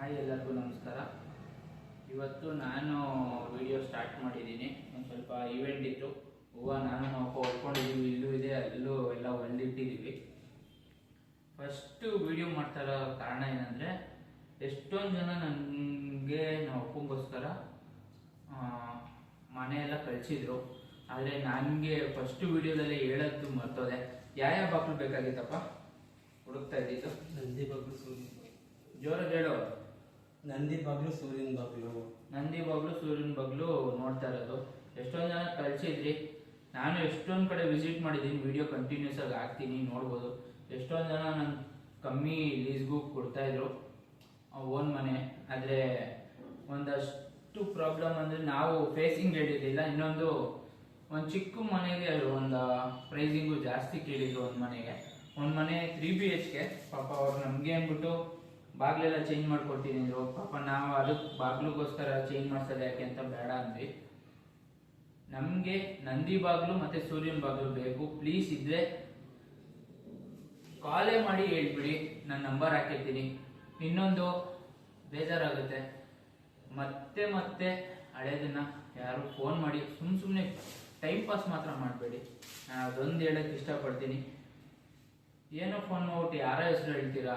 Hi ಎಲ್ಲರಿಗೂ ನಮಸ್ಕಾರ. ಇವತ್ತು ನಾನು ವಿಡಿಯೋ ಸ್ಟಾರ್ಟ್ ಮಾಡಿದ್ದೀನಿ. ಒಂದು ಸ್ವಲ್ಪ ಇವೆಂಟ್ ಇತ್ತು. ಹೂವು ನಾನು ನಾವು ಹೊಡ್ಕೊಂಡಿದ್ದೀವಿ ಇಲ್ಲೂ ಇದೆ ಅಲ್ಲೂ ಎಲ್ಲ ಹೊಂದಿಟ್ಟಿದ್ದೀವಿ ಫಸ್ಟು ವಿಡಿಯೋ ಮಾಡ್ತಾ ಇರೋ ಕಾರಣ ಏನಂದರೆ ಎಷ್ಟೊಂದು ಜನ ನನಗೆ ನಾವು ಅಪ್ಪಂಗೋಸ್ಕರ ಮನೆ ಎಲ್ಲ ಕಳಿಸಿದ್ರು. ಆದರೆ ನನಗೆ ಫಸ್ಟ್ ವಿಡಿಯೋದಲ್ಲಿ ಹೇಳೋದು ಮರ್ತೋದೆ. ಯಾವ್ಯಾವ ಬಾಕ್ಲು ಬೇಕಾಗಿತ್ತಪ್ಪ? ಹುಡುಕ್ತಾ ಇದ್ದಿದ್ದು ನಂದಿ ಬಾಕ್ಲು ಸೂರ್ಯ ಜೋರಾಗಿ ಹೇಳು. ನಂದಿ ಬಗ್ಲು, ಸೂರ್ಯನ ಬಗ್ಲು. ನಂದಿ ಬಾಗ್ಲು, ಸೂರ್ಯನ ಬಗ್ಲು ನೋಡ್ತಾ ಇರೋದು. ಎಷ್ಟೊಂದು ಜನ ಕಳ್ಸಿದ್ರಿ. ನಾನು ಎಷ್ಟೊಂದು ಕಡೆ ವಿಸಿಟ್ ಮಾಡಿದ್ದೀನಿ. ವಿಡಿಯೋ ಕಂಟಿನ್ಯೂಸ್ ಆಗಿ ಹಾಕ್ತೀನಿ, ನೋಡ್ಬೋದು. ಎಷ್ಟೊಂದು ಜನ ನನ್ ಕಮ್ಮಿ ಲೀಸ್ಗೂ ಕೊಡ್ತಾ ಇದ್ರು. ಓನ್ ಮನೆ. ಆದರೆ ಒಂದಷ್ಟು ಪ್ರಾಬ್ಲಮ್ ಅಂದರೆ ನಾವು ಫೇಸಿಂಗ್ ಹೇಳಿರಲಿಲ್ಲ ಇನ್ನೊಂದು ಒಂದು ಚಿಕ್ಕ ಮನೆಗೆ ಒಂದು ಪ್ರೈಸಿಂಗು ಜಾಸ್ತಿ ಕೇಳಿದ್ರು ಒಂದು ಮನೆಗೆ. ಒಂದು ಮನೆ ತ್ರೀ ಬಿ ಎಚ್ ಕೆ ಪಾಪ ಅವ್ರು ನಮಗೆ ಅಂದ್ಬಿಟ್ಟು ಬಾಗ್ಲೆಲ್ಲ ಚೇಂಜ್ ಮಾಡ್ಕೊಡ್ತೀನಿ ಅಂದ್ರು. ಪಾಪ ನಾವು ಅದಕ್ಕೆ ಬಾಗ್ಲಿಗೋಸ್ಕರ ಚೇಂಜ್ ಮಾಡ್ಸೋದು ಯಾಕೆ ಅಂತ ಬೇಡ ಅಂದ್ವಿ. ನಮಗೆ ನಂದಿ ಬಾಗ್ಲು ಮತ್ತೆ ಸೂರ್ಯನ ಬಾಗ್ಲು ಬೇಕು. ಪ್ಲೀಸ್ ಇದ್ರೆ ಕಾಲೇ ಮಾಡಿ ಹೇಳ್ಬಿಡಿ. ನನ್ನ ನಂಬರ್ ಹಾಕಿರ್ತೀನಿ. ಇನ್ನೊಂದು ಬೇಜಾರಾಗುತ್ತೆ. ಮತ್ತೆ ಮತ್ತೆ ಹಳೇದನ್ನ ಯಾರು ಫೋನ್ ಮಾಡಿ ಸುಮ್ ಸುಮ್ಮನೆ ಟೈಮ್ ಪಾಸ್ ಮಾತ್ರ ಮಾಡಬೇಡಿ. ನಾನು ಅದೊಂದು ಹೇಳಕ್ಕೆ ಇಷ್ಟಪಡ್ತೀನಿ. ಏನೋ ಫೋನ್ ಮಾಡ್ಬಿಟ್ಟು ಯಾರ ಹೆಸರು ಹೇಳ್ತೀರಾ?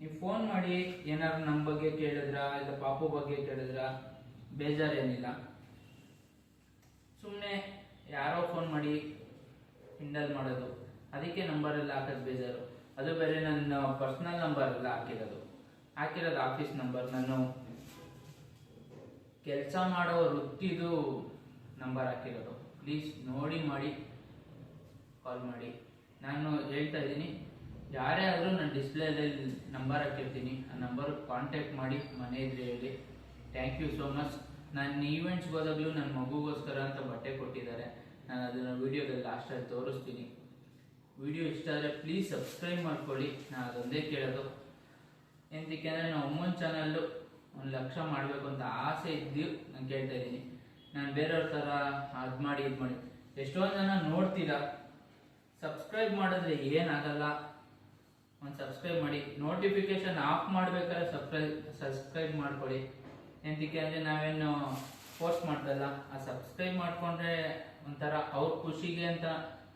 ನೀವು ಫೋನ್ ಮಾಡಿ ಏನಾದ್ರು ನಮ್ಮ ಬಗ್ಗೆ ಕೇಳಿದ್ರ, ಇಲ್ಲ ಪಾಪು ಬಗ್ಗೆ ಕೇಳಿದ್ರ, ಬೇಜಾರೇನಿಲ್ಲ. ಸುಮ್ಮನೆ ಯಾರೋ ಫೋನ್ ಮಾಡಿ ಹಿಂಡಲ್ ಮಾಡೋದು. ಅದಕ್ಕೆ ನಂಬರ್ ಎಲ್ಲ ಹಾಕೋದು ಬೇಜಾರು. ಅದು ಬೇರೆ ನನ್ನ ಪರ್ಸ್ನಲ್ ನಂಬರ್ ಎಲ್ಲ ಹಾಕಿರೋದು. ಹಾಕಿರೋದು ಆಫೀಸ್ ನಂಬರ್ ನಾನು ಕೆಲಸ ಮಾಡೋ ವೃತ್ತಿದು ನಂಬರ್ ಹಾಕಿರೋದು. ಪ್ಲೀಸ್ ನೋಡಿ, ಮಾಡಿ ಕಾಲ್ ಮಾಡಿ. ನಾನು ಹೇಳ್ತಾ ಇದ್ದೀನಿ ಯಾರೇ ಆದರೂ ನಾನು ಡಿಸ್ಪ್ಲೇಲಿ ನಂಬರ್ ಹಾಕಿರ್ತೀನಿ. ಆ ನಂಬರ್ ಕಾಂಟ್ಯಾಕ್ಟ್ ಮಾಡಿ ಮನೆ ಇದ್ರೆ ಹೇಳಿ. ಥ್ಯಾಂಕ್ ಯು ಸೋ ಮಚ್ ನನ್ನ ಈವೆಂಟ್ಸ್ಗೆ ಹೋದಾಗಲೂ ನನ್ನ ಮಗುಗೋಸ್ಕರ ಅಂತ ಬಟ್ಟೆ ಕೊಟ್ಟಿದ್ದಾರೆ. ನಾನು ಅದನ್ನು ವೀಡಿಯೋದಲ್ಲಿ ಲಾಸ್ಟಲ್ಲಿ ತೋರಿಸ್ತೀನಿ. ವಿಡಿಯೋ ಇಷ್ಟ ಆದರೆ ಪ್ಲೀಸ್ ಸಬ್ಸ್ಕ್ರೈಬ್ ಮಾಡ್ಕೊಳ್ಳಿ. ನಾನು ಅದೊಂದೇ ಕೇಳೋದು. ಎಂತಕ್ಕೆಂದರೆ ನಾವು ಅಮ್ಮನ ಚಾನಲ್ಲು ಒಂದು ಲಕ್ಷ ಮಾಡಬೇಕು ಅಂತ ಆಸೆ ಇದ್ದು ನಾನು ಕೇಳ್ತಾ ಇದ್ದೀನಿ. ನಾನು ಬೇರೆಯವ್ರ ಥರ ಅದು ಮಾಡಿ ಇದು ಮಾಡಿ ಎಷ್ಟೊಂದು ಜನ ನೋಡ್ತೀರಾ. ಸಬ್ಸ್ಕ್ರೈಬ್ ಮಾಡಿದ್ರೆ ಏನಾಗಲ್ಲ ಒಂದು ಸಬ್ಸ್ಕ್ರೈಬ್ ಮಾಡಿ. ನೋಟಿಫಿಕೇಶನ್ ಆಫ್ ಮಾಡ್ಬೇಕಾದ್ರೆ ಸಬ್ಸ್ಕ್ರೈಬ್ ಸಬ್ಸ್ಕ್ರೈಬ್ ಮಾಡ್ಕೊಳ್ಳಿ. ಎಂತಕ್ಕೆ ಅಂದರೆ ನಾವೇನು ಪೋಸ್ಟ್ ಮಾಡ್ತಲ್ಲ ಆ ಸಬ್ಸ್ಕ್ರೈಬ್ ಮಾಡ್ಕೊಂಡ್ರೆ ಒಂಥರ ಅವ್ರ ಖುಷಿಗೆ ಅಂತ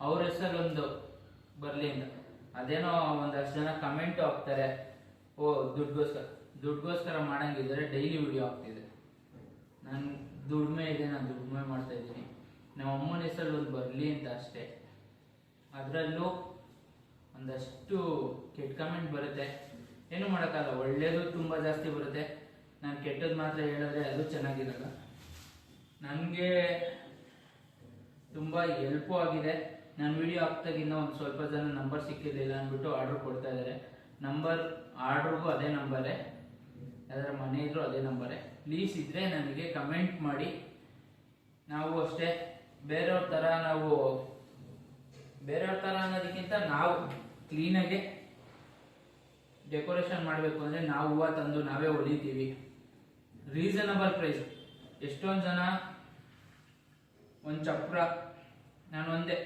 ಅವ್ರ ಹೆಸರೊಂದು ಬರಲಿ ಅಂತ. ಅದೇನೋ ಒಂದಷ್ಟು ಜನ ಕಮೆಂಟು ಹಾಕ್ತಾರೆ. ಓ ದುಡ್ಗೋಸ್ಕರ ದುಡ್ಗೋಸ್ಕರ ಮಾಡಂಗಿದ್ರೆ ಡೈಲಿ ವಿಡಿಯೋ ಆಗ್ತಿದೆ ನಾನು ದುಡಿಮೆ ಇದೆ, ನಾನು ದುಡಿಮೆ ಮಾಡ್ತಾ ಇದ್ದೀನಿ. ನಮ್ಮ ಅಮ್ಮನ ಹೆಸರಲ್ಲಿ ಒಂದು ಬರಲಿ ಅಂತ ಅಷ್ಟೇ. ಅದರಲ್ಲೂ ಒಂದಷ್ಟು ಕೆಟ್ಟ ಕಮೆಂಟ್ ಬರುತ್ತೆ. ಏನು ಮಾಡೋಕ್ಕಲ್ಲ ಒಳ್ಳೇದು ತುಂಬ ಜಾಸ್ತಿ ಬರುತ್ತೆ. ನಾನು ಕೆಟ್ಟದ್ದು ಮಾತ್ರ ಹೇಳಿದ್ರೆ ಅದು ಚೆನ್ನಾಗಿರಲ್ಲ. ನನಗೆ ತುಂಬ ಹೆಲ್ಪು ಆಗಿದೆ. ನಾನು ವಿಡಿಯೋ ಹಾಕ್ದಾಗಿಂದ ಒಂದು ಸ್ವಲ್ಪ ಜನ ನಂಬರ್ ಸಿಕ್ಕಿರಲಿಲ್ಲ ಅಂದ್ಬಿಟ್ಟು ಆರ್ಡ್ರ್ ಕೊಡ್ತಾ ಇದ್ದಾರೆ ನಂಬರ್ ಆರ್ಡ್ರಿಗೂ ಅದೇ ನಂಬರೇ ಯಾವ್ದಾರ ಮನೆ ಇದ್ರು ಅದೇ ನಂಬರೇ ಪ್ಲೀಸ್ ಇದ್ರೆ ನನಗೆ ಕಮೆಂಟ್ ಮಾಡಿ. ನಾವು ಅಷ್ಟೇ. ಬೇರೆಯವ್ರ ಥರ ನಾವು, ಬೇರೆಯವ್ರ ಥರ ಅನ್ನೋದಕ್ಕಿಂತ ನಾವು ಕ್ಲೀನಾಗೆ ಡೆಕೋರೇಷನ್ ಮಾಡಬೇಕು ಅಂದರೆ ನಾವು ಹೂವು ತಂದು ನಾವೇ ಹೊಲಿತೀವಿ. ರೀಸನಬಲ್ ಪ್ರೈಸ್ ಎಷ್ಟೊಂದು ಜನ ಒಂದು ಚಪ್ರ, ನಾನು ಒಂದೇ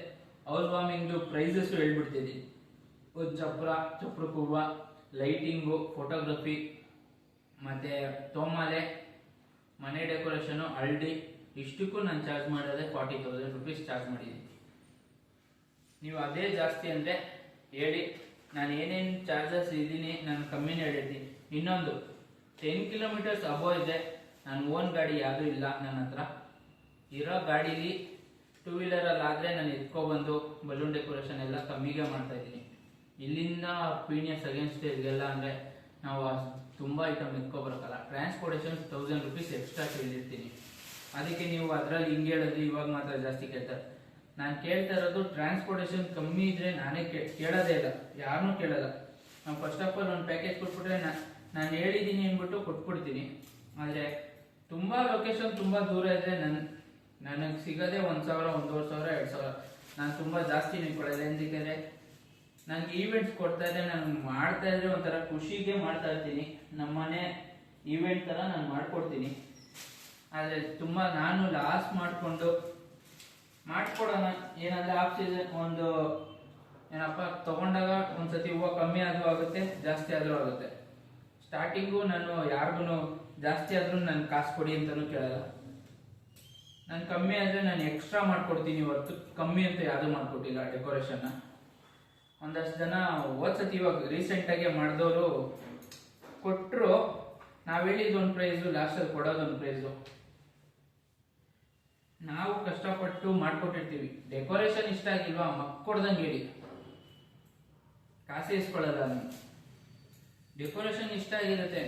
ಹೌಸ್ ವಾರ್ಮಿಂಗ್ದು ಪ್ರೈಸಸ್ಸು ಹೇಳ್ಬಿಡ್ತಿದ್ದೀನಿ ಒಂದು ಚಪ್ರ, ಚಪ್ರಕ್ಕೆ ಹೂವು ಲೈಟಿಂಗು ಫೋಟೋಗ್ರಫಿ ಮತ್ತು ತೋಮಾಲೆ ಮನೆ ಡೆಕೋರೇಷನು ಹಳ್ಳಿ ಇಷ್ಟಕ್ಕೂ ನಾನು ಚಾರ್ಜ್ ಮಾಡೋದೇ ಫಾರ್ಟಿ ತೌಸಂಡ್ ರುಪೀಸ್ ಚಾರ್ಜ್ ಮಾಡಿದ್ದೀನಿ. ನೀವು ಅದೇ ಜಾಸ್ತಿ ಅಂದರೆ ಹೇಳಿ, ನಾನು ಏನೇನು ಚಾರ್ಜಸ್ ಇದ್ದೀನಿ, ನಾನು ಕಮ್ಮಿನೇ ಹೇಳಿದ್ದೀನಿ. ಇನ್ನೊಂದು ಟೆನ್ ಕಿಲೋಮೀಟರ್ಸ್ ಅಬೋ ಇದೆ. ನಾನು ಓನ್ ಗಾಡಿ ಯಾವುದೂ ಇಲ್ಲ ನನ್ನ ಹತ್ರ. ಇರೋ ಗಾಡೀಲಿ ಟೂ ವೀಲರಲ್ಲಿ ಆದರೆ ನಾನು ಎತ್ಕೊಬಂದು ಬಲೂನ್ ಡೆಕೋರೇಷನ್ ಎಲ್ಲ ಕಮ್ಮಿಗೆ ಮಾಡ್ತಾ ಇದ್ದೀನಿ. ಇಲ್ಲಿಂದ ಪೀನಿಯಸ್ ಅಗೇನ್ಸ್ಟ್ ಇದೆಲ್ಲ ಅಂದರೆ ನಾವು ತುಂಬ ಐಟಮ್ ಎತ್ಕೊಬರಕ್ಕಲ್ಲ ಟ್ರಾನ್ಸ್ಪೋರ್ಟೇಷನ್ ತೌಸಂಡ್ ರುಪೀಸ್ ಎಕ್ಸ್ಟ್ರಾ ಕೇಳಿರ್ತೀನಿ. ಅದಕ್ಕೆ ನೀವು ಅದರಲ್ಲಿ ಹಿಂಗೆ ಹೇಳಿದ್ರೆ ಇವಾಗ ಮಾತ್ರ ಜಾಸ್ತಿ ಕೇಳ್ತಾರೆ. ನಾನು ಕೇಳ್ತಾ ಇರೋದು ಟ್ರಾನ್ಸ್ಪೋರ್ಟೇಷನ್ ಕಮ್ಮಿ ಇದ್ರೆ ನಾನೇ ಕೇಳೋದೇ ಇಲ್ಲ. ಯಾರನ್ನೂ ಕೇಳಲ್ಲ. ನಾವು ಫಸ್ಟ್ ಆಫ್ ಆಲ್ ಒಂದು ಪ್ಯಾಕೇಜ್ ಕೊಟ್ಬಿಟ್ರೆ ನಾನು ಹೇಳಿದ್ದೀನಿ ಅಂದ್ಬಿಟ್ಟು ಕೊಟ್ಬಿಡ್ತೀನಿ. ಆದರೆ ತುಂಬ ಲೊಕೇಶನ್ ತುಂಬ ದೂರ ಇದ್ರೆ ನನ್ನ ನನಗೆ ಸಿಗೋದೇ ಒಂದು ಸಾವಿರ, ಒಂದೂವರೆ ಸಾವಿರ, ಎರಡು ಸಾವಿರ. ನಾನು ತುಂಬ ಜಾಸ್ತಿ ನಿಂತ್ಕೊಳ್ಳೋದು. ಎಂದಿಕ್ಕಂದರೆ ನನಗೆ ಈವೆಂಟ್ಸ್ ಕೊಡ್ತಾ ಇದ್ದೆ ನಾನು ಮಾಡ್ತಾ ಇದ್ರೆ ಒಂಥರ ಖುಷಿಗೆ ಮಾಡ್ತಾ ಇರ್ತೀನಿ. ನಮ್ಮನೆ ಈವೆಂಟ್ ಥರ ನಾನು ಮಾಡ್ಕೊಡ್ತೀನಿ. ಆದರೆ ತುಂಬ ನಾನು ಲಾಸ್ ಮಾಡಿಕೊಂಡು ಏನಂದ್ರೆ ಆಫ್ ಸೀಸನ್ ಒಂದು ಏನಪ್ಪ, ತಗೊಂಡಾಗ ಒಂದ್ಸತಿ ಹೂವು ಕಮ್ಮಿ ಆದ್ರೂ ಆಗುತ್ತೆ, ಜಾಸ್ತಿ ಆದ್ರೂ ಆಗುತ್ತೆ. ಸ್ಟಾರ್ಟಿಂಗು ನಾನು ಯಾರಿಗೂ ಜಾಸ್ತಿ ಆದ್ರೂ ನಾನು ಕಾಸು ಕೊಡಿ ಅಂತಾನೂ ಕೇಳಲ್ಲ. ನಾನು ಕಮ್ಮಿ ಆದ್ರೆ ನಾನು ಎಕ್ಸ್ಟ್ರಾ ಮಾಡ್ಕೊಡ್ತೀನಿ ಹೊರತು. ಕಮ್ಮಿ ಅಂತ ಯಾವುದು ಮಾಡಿಕೊಟ್ಟಿಲ್ಲ ಡೆಕೋರೇಷನ್ನ ಒಂದಷ್ಟು ಜನ ಹೋದ್ಸತಿ ಇವಾಗ ರೀಸೆಂಟಾಗಿ ಮಾಡಿದವರು ಕೊಟ್ಟರು ನಾವು ಹೇಳಿದ್ದು ಒಂದು ಪ್ರೈಸು ಲಾಸ್ಟಲ್ಲಿ ಕೊಡೋದೊಂದು ಪ್ರೈಸು ನಾವು ಕಷ್ಟಪಟ್ಟು ಮಾಡ್ಕೊಟ್ಟಿರ್ತೀವಿ. ಡೆಕೋರೇಷನ್ ಇಷ್ಟ ಆಗಿಲ್ವಾ? ಮಕ್ಕೊಡ್ದಂಗೆ ಹೇಳಿ ಕಾಸು ಇಸ್ಕೊಳ್ಳಲ್ಲ ಡೆಕೋರೇಷನ್ ಇಷ್ಟ ಆಗಿರುತ್ತೆ.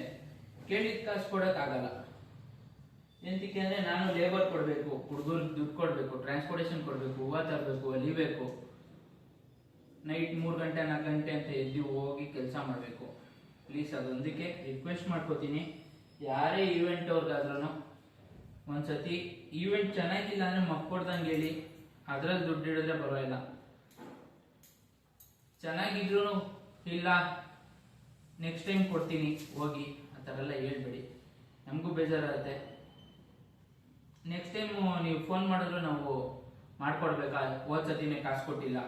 ಕೇಳಿದ ಕಾಸು ಕೊಡೋಕ್ಕಾಗಲ್ಲ ಎಂತಕ್ಕೆ ಅಂದರೆ ನಾನು ಲೇಬರ್ ಕೊಡಬೇಕು, ಹುಡುಗರಿಗೆ ದುಡ್ಡು ಕೊಡಬೇಕು ಟ್ರಾನ್ಸ್ಪೋರ್ಟೇಷನ್ ಕೊಡಬೇಕು, ಹೂವು ತರಬೇಕು, ಅಲಿಬೇಕು. ನೈಟ್ ಮೂರು ಗಂಟೆ, ನಾಲ್ಕು ಗಂಟೆ ಅಂತ ಎದ್ದು ಹೋಗಿ ಕೆಲಸ ಮಾಡಬೇಕು. ಪ್ಲೀಸ್ ಅದೊಂದಕ್ಕೆ ರಿಕ್ವೆಸ್ಟ್ ಮಾಡ್ಕೋತೀನಿ. ಯಾರೇ ಈವೆಂಟ್ ಅವ್ರಿಗಾದ್ರೂ ಒಂದ್ಸತಿ ಈವೆಂಟ್ ಚೆನ್ನಾಗಿಲ್ಲ ಅಂದ್ರೆ ಮಕ್ಕೊಡ್ದಂಗೆ ಹೇಳಿ. ಅದ್ರಲ್ಲಿ ದುಡ್ಡು ಹಿಡಿದ್ರೆ ಪರವಾಗಿಲ್ಲ. ಚೆನ್ನಾಗಿದ್ರು ಇಲ್ಲ ನೆಕ್ಸ್ಟ್ ಟೈಮ್ ಕೊಡ್ತೀನಿ, ಹೋಗಿ, ಆ ಥರ ಎಲ್ಲ ಹೇಳ್ಬೇಡಿ. ನಮಗೂ ಬೇಜಾರಾಗುತ್ತೆ. ನೆಕ್ಸ್ಟ್ ಟೈಮ್ ನೀವು ಫೋನ್ ಮಾಡಿದ್ರು ನಾವು ಮಾಡ್ಕೊಡ್ಬೇಕಾ? ಹೋದ್ ಸತಿನೇ ಕಾಸು ಕೊಟ್ಟಿಲ್ಲ.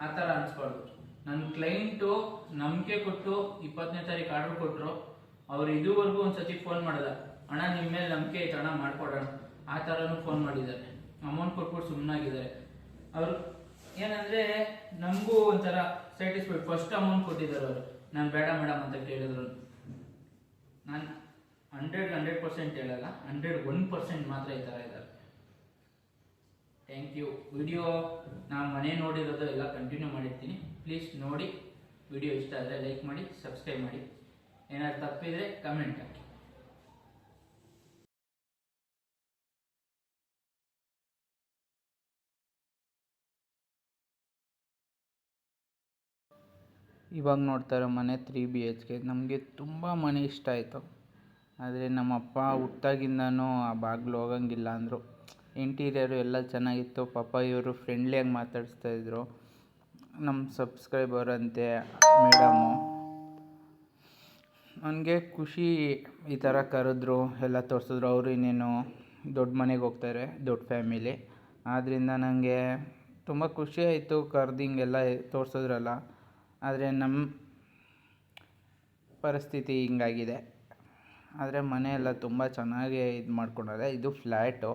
ಆ ಥರ ಅನ್ಸ್ಬಾರ್ದು. ನನ್ನ ಕ್ಲೈಂಟು ನಂಬಿಕೆ ಕೊಟ್ಟು, ಇಪ್ಪತ್ತನೇ ತಾರೀಕು ಆರ್ಡರ್ ಕೊಟ್ಟರು ಅವ್ರು ಇದುವರೆಗೂ ಒಂದ್ಸತಿ ಫೋನ್ ಮಾಡಲ್ಲ. ಅಣ್ಣ ನಿಮ್ಮ ಮೇಲೆ ನಂಬಿಕೆ ಐತೆ ಅಣ್ಣ ಮಾಡ್ಕೊಡೋಣ ಆ ಥರನೂ ಫೋನ್ ಮಾಡಿದ್ದಾರೆ. ಅಮೌಂಟ್ ಕೊಟ್ಬಿಟ್ಟು ಸುಮ್ಮನಾಗಿದ್ದಾರೆ ಅವರು ಏನಂದ್ರೆ, ನಮಗೂ ಒಂಥರ ಸ್ಯಾಟಿಸ್ಫೈಡ್ ಫಸ್ಟ್ ಅಮೌಂಟ್ ಕೊಟ್ಟಿದ್ದಾರೆ ಅವರು. ನಾನು ಬೇಡ ಮೇಡಮ್ ಅಂತ ಕೇಳಿದ್ರು. ನಾನು ಹಂಡ್ರೆಡ್ ಹಂಡ್ರೆಡ್ ಪರ್ಸೆಂಟ್ ಹೇಳಲ್ಲ ಹಂಡ್ರೆಡ್ ಒನ್ ಪರ್ಸೆಂಟ್ ಮಾತ್ರ ಈ ಥರ ಇದ್ದಾರೆ. ಥ್ಯಾಂಕ್ ಯು ವಿಡಿಯೋ ನಾನು ಮನೆ ನೋಡಿರೋದು ಎಲ್ಲ ಕಂಟಿನ್ಯೂ ಮಾಡಿರ್ತೀನಿ. ಪ್ಲೀಸ್ ನೋಡಿ. ವಿಡಿಯೋ ಇಷ್ಟ ಆದರೆ ಲೈಕ್ ಮಾಡಿ ಸಬ್ಸ್ಕ್ರೈಬ್ ಮಾಡಿ. ಏನಾದ್ರು ತಪ್ಪಿದರೆ ಕಮೆಂಟ್ ಹಾಕಿ. ಇವಾಗ ನೋಡ್ತಾ ಮನೆ ತ್ರೀ ಬಿ ಎಚ್ ಕೆ ನಮಗೆ ತುಂಬ ಮನೆ ಇಷ್ಟ ಆಯಿತು. ಆದರೆ ನಮ್ಮ ಅಪ್ಪ ಹುಟ್ಟಾಗಿಂದನೂ ಆ ಬಾಗಿಲು ಹೋಗಂಗಿಲ್ಲ ಅಂದರು. ಇಂಟೀರಿಯರು ಎಲ್ಲ ಚೆನ್ನಾಗಿತ್ತು. ಪಾಪ ಇವರು ಫ್ರೆಂಡ್ಲಿಯಾಗಿ ಮಾತಾಡಿಸ್ತಾ ಇದ್ರು. ನಮ್ಮ ಸಬ್ಸ್ಕ್ರೈಬರ್ ಅಂತೆ ಮೇಡಮು ನನಗೆ ಖುಷಿ ಈ ಥರ ಕರೆದ್ರು, ಎಲ್ಲ ತೋರಿಸಿದ್ರು. ಅವರು ಇನ್ನೇನು ದೊಡ್ಡ ಮನೆಗೆ ಹೋಗ್ತಾರೆ, ದೊಡ್ಡ ಫ್ಯಾಮಿಲಿ ಆದ್ದರಿಂದ ನನಗೆ ತುಂಬ ಖುಷಿ ಆಯಿತು ಕರ್ದು ಹಿಂಗೆಲ್ಲ ತೋರಿಸಿದ್ರಲ್ಲ. ಆದರೆ ನಮ್ಮ ಪರಿಸ್ಥಿತಿ ಹಿಂಗಾಗಿದೆ. ಆದರೆ ಮನೆಯೆಲ್ಲ ತುಂಬ ಚೆನ್ನಾಗಿ ಇದು ಮಾಡ್ಕೊಂಡಾರೆ ಇದು ಫ್ಲ್ಯಾಟು.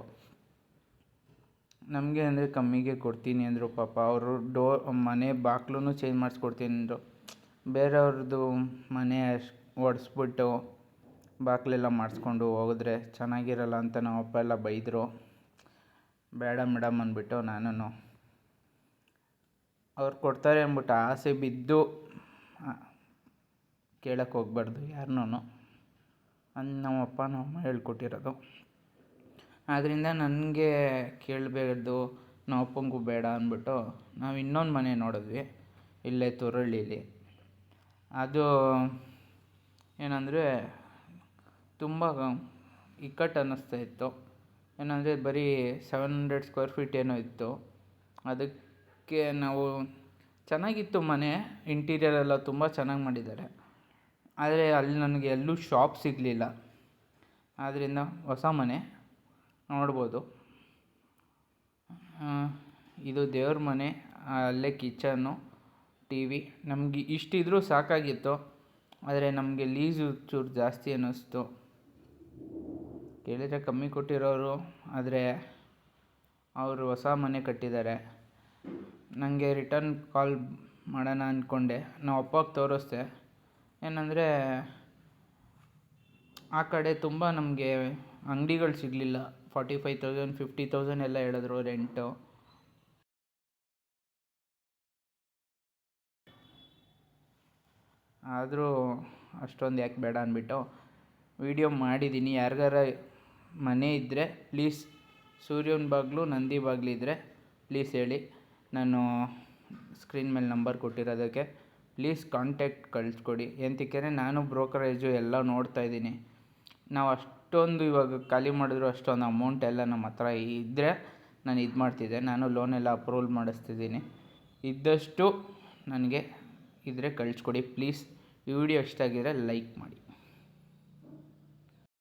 ನಮಗೆ ಅಂದರೆ ಕಮ್ಮಿಗೆ ಕೊಡ್ತೀನಿ ಅಂದರು ಪಾಪ. ಅವರು ಡೋರ್ ಮನೆ ಬಾಗ್ಲೂ ಚೇಂಜ್ ಮಾಡಿಸ್ಕೊಡ್ತೀನಿ ಅಂದರು. ಬೇರೆಯವ್ರದ್ದು ಮನೆ ಒಡೆಸ್ಬಿಟ್ಟು ಬಾಗಿಲೆಲ್ಲ ಮಾಡಿಸ್ಕೊಂಡು ಹೋಗಿದ್ರೆ ಚೆನ್ನಾಗಿರಲ್ಲ ಅಂತ ನಮ್ಮ ಅಪ್ಪ ಎಲ್ಲ ಬೈದರು. ಬೇಡ ಮೇಡಮ್ ಅಂದ್ಬಿಟ್ಟು ನಾನು ಅವ್ರು ಕೊಡ್ತಾರೆ ಅಂದ್ಬಿಟ್ಟು ಆಸೆ ಬಿದ್ದು ಕೇಳಕ್ಕೆ ಹೋಗ್ಬಾರ್ದು ಯಾರನ್ನೂ. ಅಂದು ನಮ್ಮ ಅಪ್ಪ, ನಮ್ಮ ಅಮ್ಮ ಹೇಳ್ಕೊಟ್ಟಿರೋದು. ಆದ್ದರಿಂದ ನನಗೆ ಕೇಳಬೇಡ್ದು ನಮ್ಮ ಅಪ್ಪಂಗೂ ಬೇಡ ಅಂದ್ಬಿಟ್ಟು ನಾವು ಇನ್ನೊಂದು ಮನೆ ನೋಡಿದ್ವಿ, ಇಲ್ಲೇ ತುರಳ್ಳಿಲಿ. ಅದು ಏನಂದರೆ ತುಂಬ ಇಕ್ಕಟ್ಟು ಅನ್ನಿಸ್ತಾ ಇತ್ತು. ಏನಂದರೆ ಬರೀ ಸೆವೆನ್ ಹಂಡ್ರೆಡ್ ಸ್ಕ್ವೇರ್ ಫೀಟ್ ಏನೋ ಇತ್ತು. ಅದಕ್ಕೆ ನಾವು ಚೆನ್ನಾಗಿತ್ತು ಮನೆ ಇಂಟೀರಿಯರ್ ಎಲ್ಲ ತುಂಬ ಚೆನ್ನಾಗಿ ಮಾಡಿದ್ದಾರೆ. ಆದರೆ ಅಲ್ಲಿ ನನಗೆ ಎಲ್ಲೂ ಶಾಪ್ ಸಿಗಲಿಲ್ಲ. ಆದ್ದರಿಂದ ಹೊಸ ಮನೆ ನೋಡ್ಬೋದು. ಇದು ದೇವ್ರ ಮನೆ, ಅಲ್ಲೇ ಕಿಚನ್ನು ಟಿ ವಿ ನಮಗೆ ಇಷ್ಟಿದ್ರೂ ಸಾಕಾಗಿತ್ತು. ಆದರೆ ನಮಗೆ ಲೀಸು ಚೂರು ಜಾಸ್ತಿ ಅನ್ನಿಸ್ತು. ಕೇಳಿದರೆ ಕಮ್ಮಿ ಕೊಟ್ಟಿರೋರು, ಆದರೆ ಅವರು ಹೊಸ ಮನೆ ಕಟ್ಟಿದ್ದಾರೆ. ನನಗೆ ರಿಟರ್ನ್ ಕಾಲ್ ಮಾಡೋಣ ಅಂದ್ಕೊಂಡೆ. ನಮ್ಮ ಅಪ್ಪಗೆ ತೋರಿಸ್ದೆ. ಏನಂದರೆ, ಆ ಕಡೆ ತುಂಬ ನಮಗೆ ಅಂಗಡಿಗಳು ಸಿಗಲಿಲ್ಲ. Forty five thousand, fifty thousand ಎಲ್ಲ ಹೇಳಿದ್ರು ರೆಂಟು ಆದರೂ ಅಷ್ಟೊಂದು ಯಾಕೆ ಬೇಡ ಅಂದ್ಬಿಟ್ಟು ವಿಡಿಯೋ ಮಾಡಿದ್ದೀನಿ. ಯಾರಿಗಾರ ಮನೆ ಇದ್ದರೆ ಪ್ಲೀಸ್ ಸೂರ್ಯನ ಬಾಗಿಲು, ನಂದಿ ಬಾಗಿಲು ಇದ್ದರೆ ಪ್ಲೀಸ್ ಹೇಳಿ. ನಾನು ಸ್ಕ್ರೀನ್ ಮೇಲೆ ನಂಬರ್ ಕೊಟ್ಟಿರೋದಕ್ಕೆ ಪ್ಲೀಸ್ ಕಾಂಟ್ಯಾಕ್ಟ್ ಕಳಿಸ್ಕೊಡಿ. ಎಂತಕ್ಕೆ ನಾನು ಬ್ರೋಕರೇಜು ಎಲ್ಲ ನೋಡ್ತಾ ಇದ್ದೀನಿ. ನಾವು ಅಷ್ಟೊಂದು ಇವಾಗ ಖಾಲಿ ಮಾಡಿದ್ರು ಅಷ್ಟೊಂದು ಅಮೌಂಟ್ ಎಲ್ಲ ನಮ್ಮ ಹತ್ರ ಇದ್ದರೆ ನಾನು ಇದು ಮಾಡ್ತಿದ್ದೆ. ನಾನು ಲೋನೆಲ್ಲ ಅಪ್ರೂವಲ್ ಮಾಡಿಸ್ತಿದ್ದೀನಿ. ಇದ್ದಷ್ಟು ನನಗೆ ಇದ್ದರೆ ಕಳಿಸ್ಕೊಡಿ. ಪ್ಲೀಸ್ ಈ ವಿಡಿಯೋ ಇಷ್ಟ ಆಗಿದ್ರೆ ಲೈಕ್ ಮಾಡಿ.